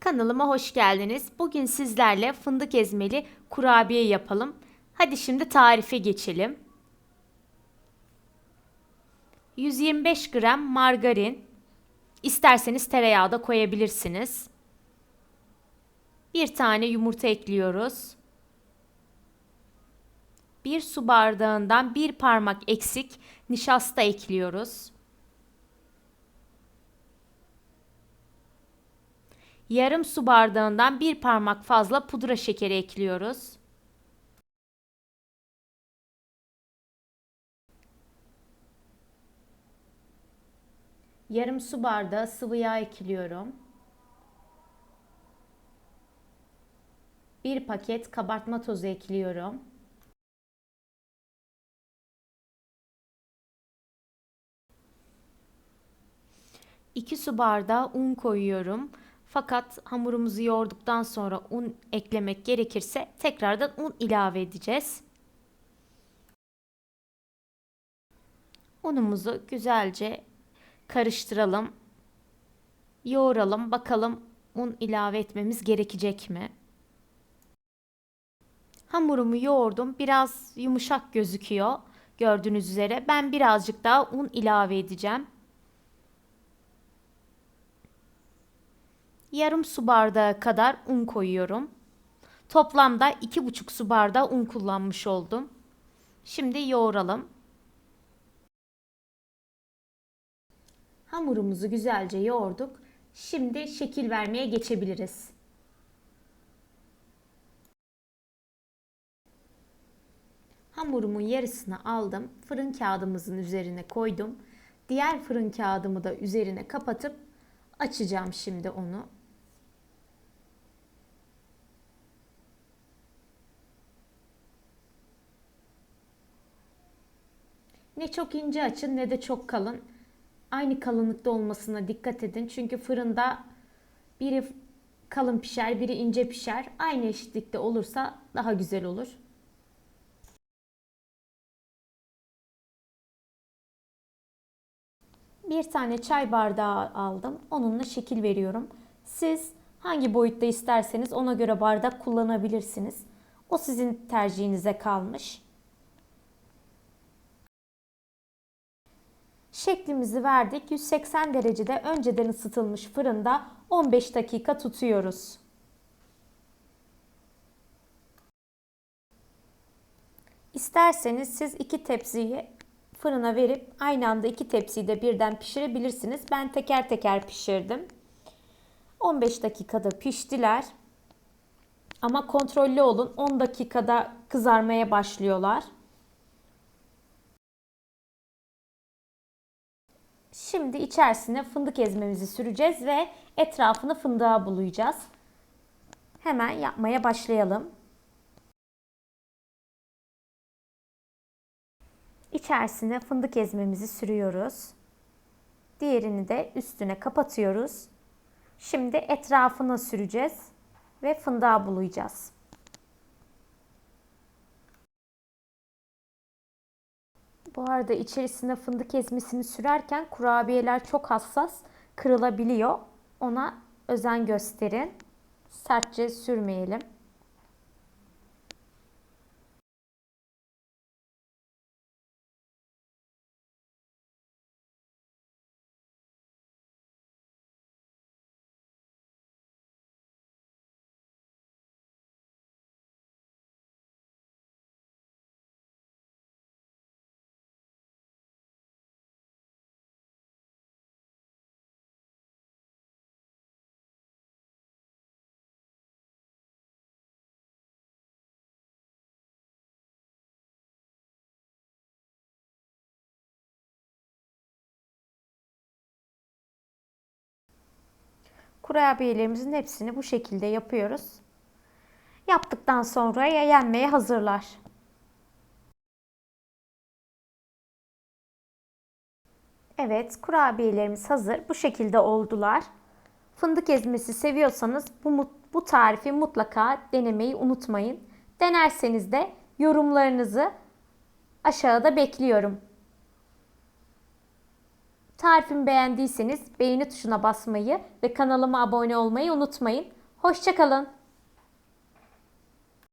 Kanalıma hoş geldiniz. Bugün sizlerle fındık ezmeli kurabiye yapalım. Hadi şimdi tarife geçelim. 125 gram margarin. İsterseniz tereyağı da koyabilirsiniz. Bir tane yumurta ekliyoruz. Bir su bardağından bir parmak eksik nişasta ekliyoruz. Yarım su bardağından bir parmak fazla pudra şekeri ekliyoruz. Yarım su bardağı sıvı yağ ekliyorum. Bir paket kabartma tozu ekliyorum. İki su bardağı un koyuyorum. Fakat hamurumuzu yoğurduktan sonra un eklemek gerekirse tekrardan un ilave edeceğiz. Unumuzu güzelce karıştıralım. Yoğuralım. Bakalım un ilave etmemiz gerekecek mi? Hamurumu yoğurdum. Biraz yumuşak gözüküyor. Gördüğünüz üzere ben birazcık daha un ilave edeceğim. Yarım su bardağı kadar un koyuyorum. Toplamda 2,5 su bardağı un kullanmış oldum. Şimdi yoğuralım. Hamurumuzu güzelce yoğurduk. Şimdi şekil vermeye geçebiliriz. Hamurumun yarısını aldım. Fırın kağıdımızın üzerine koydum. Diğer fırın kağıdımı da üzerine kapatıp açacağım şimdi onu. Ne çok ince açın ne de çok kalın. Aynı kalınlıkta olmasına dikkat edin. Çünkü fırında biri kalın pişer, biri ince pişer. Aynı eşitlikte olursa daha güzel olur. Bir tane çay bardağı aldım. Onunla şekil veriyorum. Siz hangi boyutta isterseniz ona göre bardak kullanabilirsiniz. O sizin tercihinize kalmış. Şeklimizi verdik. 180 derecede önceden ısıtılmış fırında 15 dakika tutuyoruz. İsterseniz siz iki tepsiyi fırına verip aynı anda iki tepsiyi de birden pişirebilirsiniz. Ben teker teker pişirdim. 15 dakikada piştiler. Ama kontrollü olun. 10 dakikada kızarmaya başlıyorlar. Şimdi içerisine fındık ezmemizi süreceğiz ve etrafını fındığa bulayacağız. Hemen yapmaya başlayalım. İçerisine fındık ezmemizi sürüyoruz. Diğerini de üstüne kapatıyoruz. Şimdi etrafına süreceğiz ve fındığa bulayacağız. Bu arada içerisine fındık ezmesini sürerken kurabiyeler çok hassas, kırılabiliyor. Ona özen gösterin. Sertçe sürmeyelim. Kurabiyelerimizin hepsini bu şekilde yapıyoruz. Yaptıktan sonra yenmeye hazırlar. Evet, kurabiyelerimiz hazır. Bu şekilde oldular. Fındık ezmesi seviyorsanız bu, bu tarifi mutlaka denemeyi unutmayın. Denerseniz de yorumlarınızı aşağıda bekliyorum. Tarifimi beğendiyseniz beğeni tuşuna basmayı ve kanalıma abone olmayı unutmayın. Hoşçakalın.